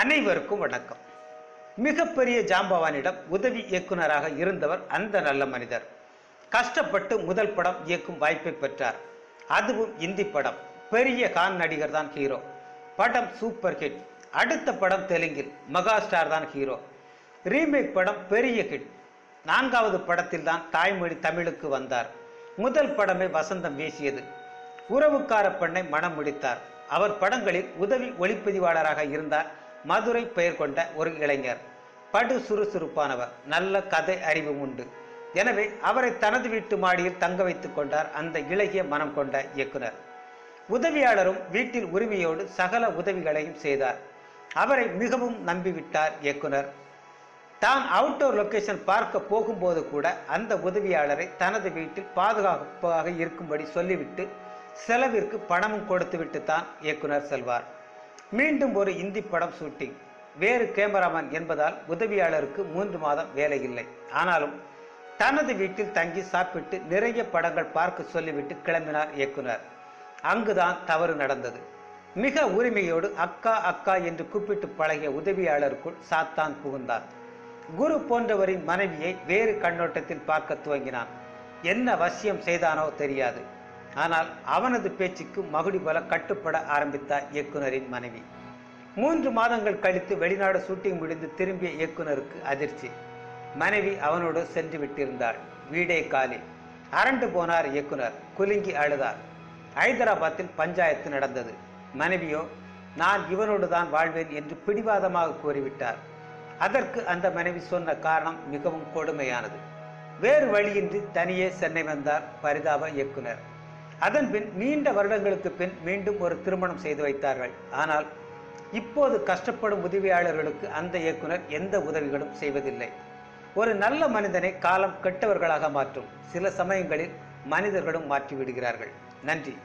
அனைவருக்கும் வணக்கம். மிகப்பெரிய ஜாம்பவானிடம் உதவி இயக்குனராக இருந்தவர் அந்த நல்ல மனிதர். கஷ்டப்பட்டு முதல் படம் இயக்கும் வாய்ப்பை பெற்றார். அதுவும் இந்தி படம். பெரிய கான் நடிகர் தான் ஹீரோ. படம் சூப்பர் ஹிட். அடுத்த படம் தெலுங்கில் மெகா ஸ்டார் தான் ஹீரோ. ரீமேக் படம் பெரிய ஹிட். நான்காவது படத்தில் தான் தாய்மொழி தமிழுக்கு வந்தார். முதல் படமே வசந்தம் வீசியது. உறவுக்கார பெண்ணை மனம் முடித்தார். அவர் படங்களில் உதவி ஒளிப்பதிவாளராக இருந்தார். மதுரை பெயர் கொண்ட ஒரு இளைஞர். படு சுறுசுறுப்பானவர். நல்ல கதை அறிவும் உண்டு. எனவே அவரை தனது வீட்டு மாடியில் தங்க வைத்துக் கொண்டார் அந்த இளகிய மனம் கொண்ட இயக்குனர். உதவியாளரும் வீட்டில் உரிமையோடு சகல உதவிகளையும் செய்தார். அவரை மிகவும் நம்பிவிட்டார் இயக்குனர். தான் அவுட்டோர் லொகேஷன் பார்க்க போகும்போது கூட அந்த உதவியாளரை தனது வீட்டில் பாதுகாப்பாக இருக்கும்படி சொல்லிவிட்டு செலவிற்கு பணமும் கொடுத்துவிட்டு தான் இயக்குனர் செல்வார். மீண்டும் ஒரு இந்தி படம் ஷூட்டிங் வேறு கேமராமேன் என்பதால் உதவியாளருக்கு மூன்று மாதம் வேலை இல்லை ஆனாலும் தனது வீட்டில் தங்கி சாப்பிட்டு நிறைய படங்கள் பார்க்க சொல்லிவிட்டு கிளம்பினார் இயக்குனர். அங்குதான் தவறு நடந்தது. மிக உரிமையோடு அக்கா அக்கா என்று கூப்பிட்டு பழகிய உதவியாளருக்குள் சாத்தான் புகுந்தான். குரு போன்றவரின் மனைவியை வேறு கண்ணோட்டத்தில் பார்க்க துவங்கினான். என்ன வசியம் செய்தானோ தெரியாது. ஆனால் அவனது பேச்சுக்கு மகுடி போல கட்டுப்பட ஆரம்பித்தார் இயக்குனரின் மனைவி. மூன்று மாதங்கள் கழித்து வெளிநாடு ஷூட்டிங் முடிந்து திரும்பிய இயக்குனருக்கு அதிர்ச்சி. மனைவி அவனோடு சென்று விட்டிருந்தாள். வீடே காலி. அரண்டு போனார் இயக்குனர். குலுங்கி அழுதார். ஹைதராபாத்தில் பஞ்சாயத்து நடந்தது. மனைவியோ நான் இவனோடு தான் வாழ்வேன் என்று பிடிவாதமாக கூறிவிட்டார். அதற்கு அந்த மனைவி சொன்ன காரணம் மிகவும் கொடுமையானது. வேறு வழியின்றி தனியே சென்னை வந்தார் பரிதாப இயக்குனர். அதன் பின் நீண்ட வருடங்களுக்கு பின் மீண்டும் ஒரு திருமணம் செய்து வைத்தார்கள். ஆனால் இப்போது கஷ்டப்படும் உதவியாளர்களுக்கு அந்த இயக்குனர் எந்த உதவிகளும் செய்வதில்லை. ஒரு நல்ல மனிதனை காலம் கெட்டவர்களாக மாற்றும் சில சமயங்களில் மனிதர்களும் மாற்றி விடுகிறார்கள் நன்றி.